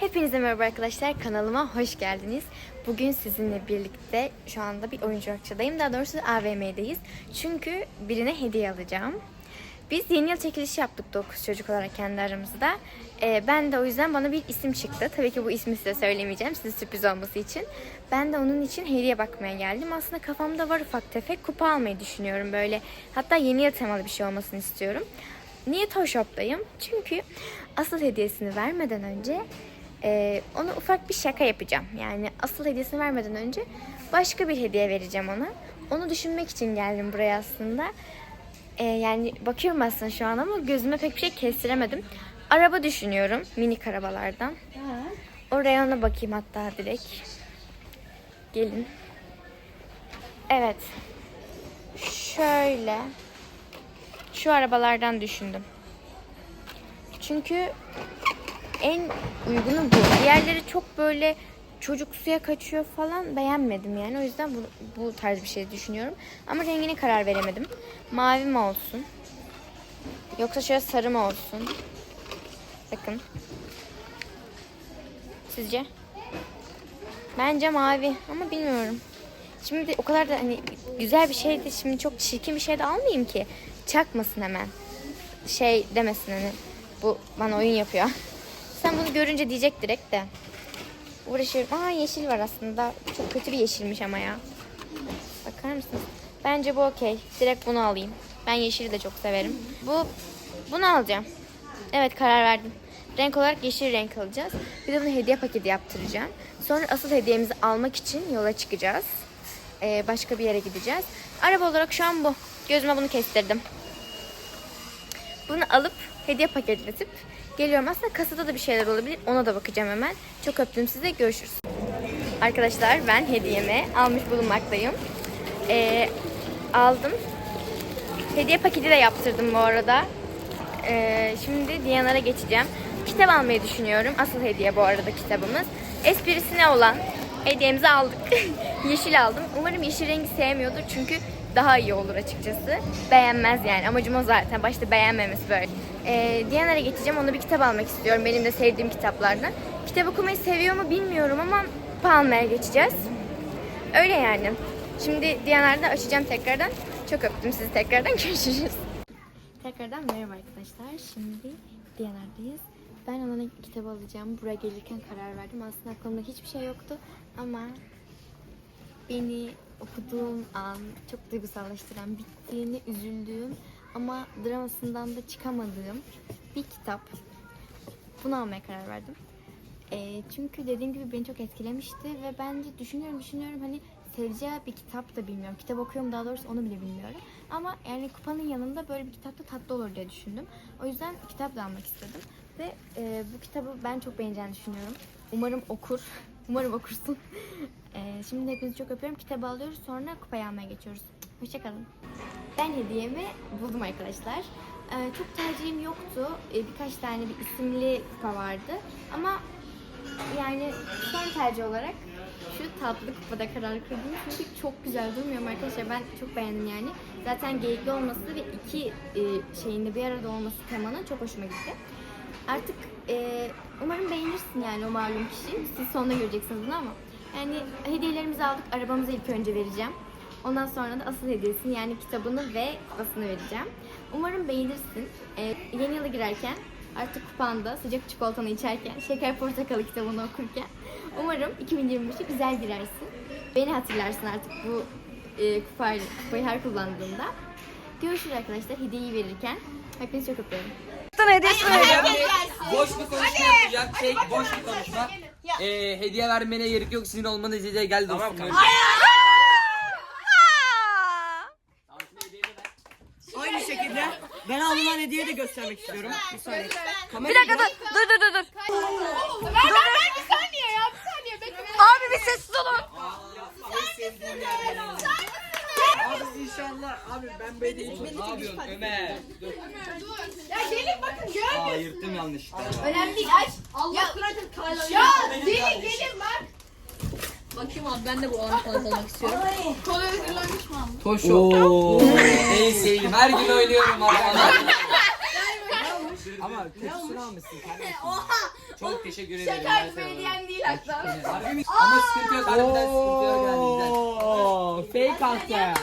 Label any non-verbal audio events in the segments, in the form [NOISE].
Hepinize merhaba arkadaşlar. Kanalıma hoş geldiniz. Bugün sizinle birlikte şu anda bir oyuncakçıdayım. Daha doğrusu AVM'deyiz. Çünkü birine hediye alacağım. Biz yeni yıl çekilişi yaptık 9 çocuk olarak kendi aramızda. Ee, ben de o yüzden bana bir isim çıktı. Tabii ki bu ismi size söylemeyeceğim. Size sürpriz olması için. Ben de onun için hediye bakmaya geldim. Aslında kafamda var ufak tefek kupa almayı düşünüyorum böyle. Hatta yeni yıl temalı bir şey olmasını istiyorum. Niye Toy Shop'tayım? Çünkü asıl hediyesini vermeden önce e, ona ufak bir şaka yapacağım. Yani asıl hediyesini vermeden önce başka bir hediye vereceğim ona. Onu düşünmek için geldim buraya aslında. E, yani bakıyorum aslında şu an ama gözüme pek bir şey kestiremedim. Araba düşünüyorum. Minik arabalardan. Oraya ona bakayım hatta direkt. Gelin. Evet. Şöyle. Şu arabalardan düşündüm. Çünkü en uygunu bu. Diğerleri çok böyle çocuk suya kaçıyor falan beğenmedim yani. O yüzden bu, bu tarz bir şey düşünüyorum. Ama rengine karar veremedim. Mavi mi olsun? Yoksa şöyle sarı mı olsun? Bakın. Sizce? Bence mavi ama bilmiyorum. Şimdi o kadar da hani güzel bir şey de şimdi çok çirkin bir şey de almayayım ki. Çakmasın hemen. Şey demesin hani bu bana oyun yapıyor. [LAUGHS] Sen bunu görünce diyecek direkt de. Uğraşıyorum. Aa yeşil var aslında. Çok kötü bir yeşilmiş ama ya. Bakar mısınız? Bence bu okey. Direkt bunu alayım. Ben yeşili de çok severim. Bu bunu alacağım. Evet karar verdim. Renk olarak yeşil renk alacağız. Bir de bunu hediye paketi yaptıracağım. Sonra asıl hediyemizi almak için yola çıkacağız. Ee, başka bir yere gideceğiz. Araba olarak şu an bu. Gözüme bunu kestirdim. Bunu alıp hediye paketletip geliyorum. Aslında kasada da bir şeyler olabilir. Ona da bakacağım hemen. Çok öptüm size. Görüşürüz. Arkadaşlar ben hediyemi almış bulunmaktayım. Ee, aldım. Hediye paketi de yaptırdım bu arada. Ee, şimdi Diyanar'a geçeceğim. Kitap almayı düşünüyorum. Asıl hediye bu arada kitabımız. Esprisine olan hediyemizi aldık. [LAUGHS] yeşil aldım. Umarım yeşil rengi sevmiyordur çünkü daha iyi olur açıkçası. Beğenmez yani. Amacım o zaten. Başta beğenmemesi böyle. Ee, Diyanar'a geçeceğim. Ona bir kitap almak istiyorum. Benim de sevdiğim kitaplardan. Kitap okumayı seviyor mu bilmiyorum ama kupa almaya geçeceğiz. Öyle yani. Şimdi Diyanar'da açacağım tekrardan. Çok öptüm sizi tekrardan. [LAUGHS] Görüşürüz. Tekrardan merhaba arkadaşlar. Şimdi Diyanar'dayız. Ben ona kitabı alacağım. Buraya gelirken karar verdim. Aslında aklımda hiçbir şey yoktu. Ama beni okuduğum an çok duygusallaştıran, bittiğini üzüldüğüm ama dramasından da çıkamadığım bir kitap. Bunu almaya karar verdim. Ee, çünkü dediğim gibi beni çok etkilemişti ve bence düşünüyorum düşünüyorum hani seveceği bir kitap da bilmiyorum. Kitap okuyorum daha doğrusu onu bile bilmiyorum. Ama yani kupanın yanında böyle bir kitap da tatlı olur diye düşündüm. O yüzden kitap da almak istedim. Ve e, bu kitabı ben çok beğeneceğini düşünüyorum. Umarım okur. [LAUGHS] Umarım okursun. [LAUGHS] E, şimdi hepinizi çok öpüyorum. Kitabı alıyoruz sonra kupayı almaya geçiyoruz. Hoşçakalın. Ben hediyemi buldum arkadaşlar. E, çok tercihim yoktu. E, birkaç tane bir isimli kupa vardı. Ama yani son tercih olarak şu tatlı kupada karar kıldım. Çünkü çok güzel durmuyor mu arkadaşlar. Ben çok beğendim yani. Zaten geyikli olması ve iki e, şeyinde bir arada olması temanın çok hoşuma gitti. Artık e, umarım beğenirsin yani o malum kişi. Siz sonunda göreceksiniz bunu ama. Yani hediyelerimizi aldık. Arabamızı ilk önce vereceğim. Ondan sonra da asıl hediyesini yani kitabını ve kupasını vereceğim. Umarım beğenirsin. E, yeni yıla girerken artık kupanda sıcak çikolatanı içerken, şeker portakalı kitabını okurken umarım 2025'e güzel girersin. Beni hatırlarsın artık bu e, kupayı, kupayı her kullandığında. Görüşürüz arkadaşlar hediyeyi verirken. Hepinizi çok öpüyorum. Sana hediyesini veriyorum. Boş bir konuşma yapacağım. Şey, boş bir konuşma. Ee, hediye vermene gerek yok. Sinir olmanı izleyeceğe gel dostum. Aynı alınan hediyeyi de göstermek istiyorum. Bir saniye. Bir dakika dur. Dur dur dur dur. Ver ver ver bir saniye ya bir saniye bekle. Abi bir sessiz olun. Abi inşallah abi ben böyle Ne yapıyorsun Ömer? Ya gelin bakın gör. Aa yırttım yanlışlıkla. Önemli değil aç. Allah bırakın Ya gelin gelin bak. Bakayım abi ben de bu anı konuşmak istiyorum. Kola hazırlanmış mı? Toşo. En sevdiğim. Her gün oynuyorum arkadaşlar. [LAUGHS] Ama kötüsünü almışsın kardeşim. [LAUGHS] Çok teşekkür ederim. Şaka ben sana. belediyen değil hatta. Harbi mi? Ama sıkıntı yok harbiden sıkıntı yok yani güzel. Oo, fake attı.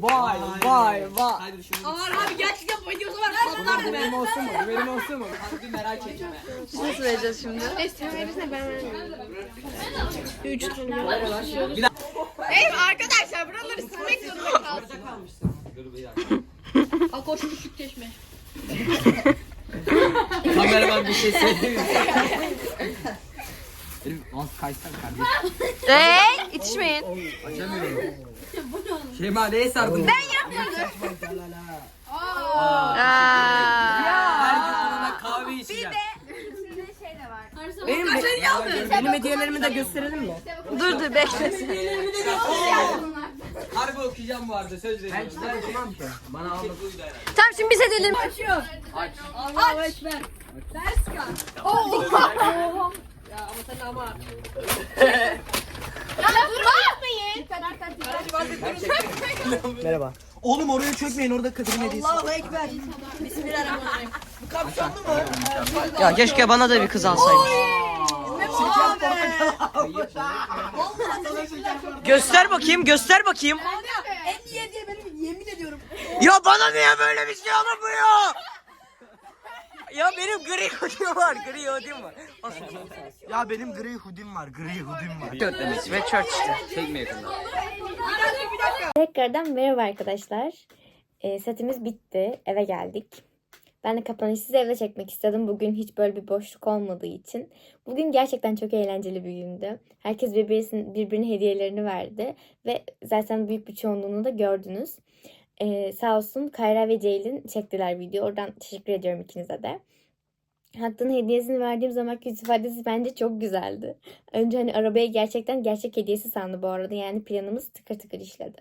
Vay vay vay. Hadi şunu Aman abi gerçekten bu videosu var. Patlardı be. Benim olsun mu? Benim olsun mu? Harbi merak ettim. Nasıl vereceğiz şimdi? Evet arkadaşlar buraları silmek zorunda kaldım. Dur bir dakika. Akoş küçük çeşme. [LAUGHS] Kameraman bir şey söyleyeyim? Benim az kaysana kardeşim. Hey itişmeyin. Açamıyorum. Şeyma neye sardın? Ben Aa. Her gün onunla kahve içeceğim. Benim, benim hediyelerimi de gösterelim mi? Dur dur bekle. Harbi okuyacağım bu arada söz veriyorum. Ben Tamam ki. Bana alma. Tamam şimdi biz edelim. Aç. Allahu ekber. Ders kal. [LAUGHS] Ya ama sen ama. [LAUGHS] Ya durmayın. Merhaba. Oğlum oraya çökmeyin orada Kadir'in hediyesi. Allahu ekber. Bismillahirrahmanirrahim. Ya keşke bana da bir kız alsaymış. Göster bakayım, göster bakayım. En iyi hediye benim yemin ediyorum. Ya bana niye böyle bir şey alınmıyor? Ya benim gri hudim var, gri hudim var. Ya benim gri hudim var, gri hudim var. Ve church işte. Çekme yakında. Tekrardan merhaba arkadaşlar. Ee, setimiz bitti. Eve geldik. Ben de kapanışı evde çekmek istedim. Bugün hiç böyle bir boşluk olmadığı için. Bugün gerçekten çok eğlenceli bir gündü. Herkes birbirinin, birbirine hediyelerini verdi. Ve zaten büyük bir çoğunluğunu da gördünüz. Ee, sağ olsun Kayra ve Ceylin çektiler video. Oradan teşekkür ediyorum ikinize de. Hakkı'nın hediyesini verdiğim zaman yüz ifadesi bence çok güzeldi. Önce hani arabaya gerçekten gerçek hediyesi sandı bu arada. Yani planımız tıkır tıkır işledi.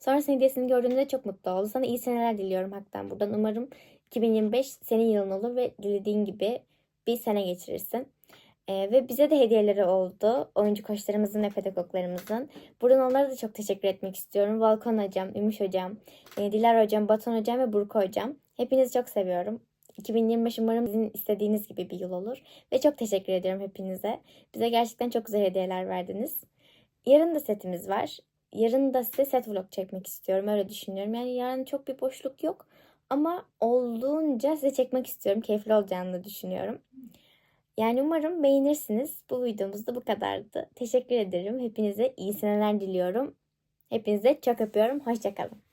Sonrasında hediyesini gördüğümde çok mutlu oldu. Sana iyi seneler diliyorum Hak'tan buradan. Umarım 2025 senin yılın olur ve dilediğin gibi bir sene geçirirsin. Ee, ve bize de hediyeleri oldu. Oyuncu koçlarımızın ve pedagoglarımızın. Buradan onlara da çok teşekkür etmek istiyorum. Volkan Hocam, Ümüş Hocam, e, Dilar Hocam, Batuhan Hocam ve Burku Hocam. Hepinizi çok seviyorum. 2025 umarım sizin istediğiniz gibi bir yıl olur. Ve çok teşekkür ediyorum hepinize. Bize gerçekten çok güzel hediyeler verdiniz. Yarın da setimiz var. Yarın da size set vlog çekmek istiyorum. Öyle düşünüyorum. Yani yarın çok bir boşluk yok. Ama olduğunca size çekmek istiyorum. Keyifli olacağını düşünüyorum. Yani umarım beğenirsiniz. Bu videomuz da bu kadardı. Teşekkür ederim. Hepinize iyi seneler diliyorum. Hepinize çok öpüyorum. Hoşçakalın.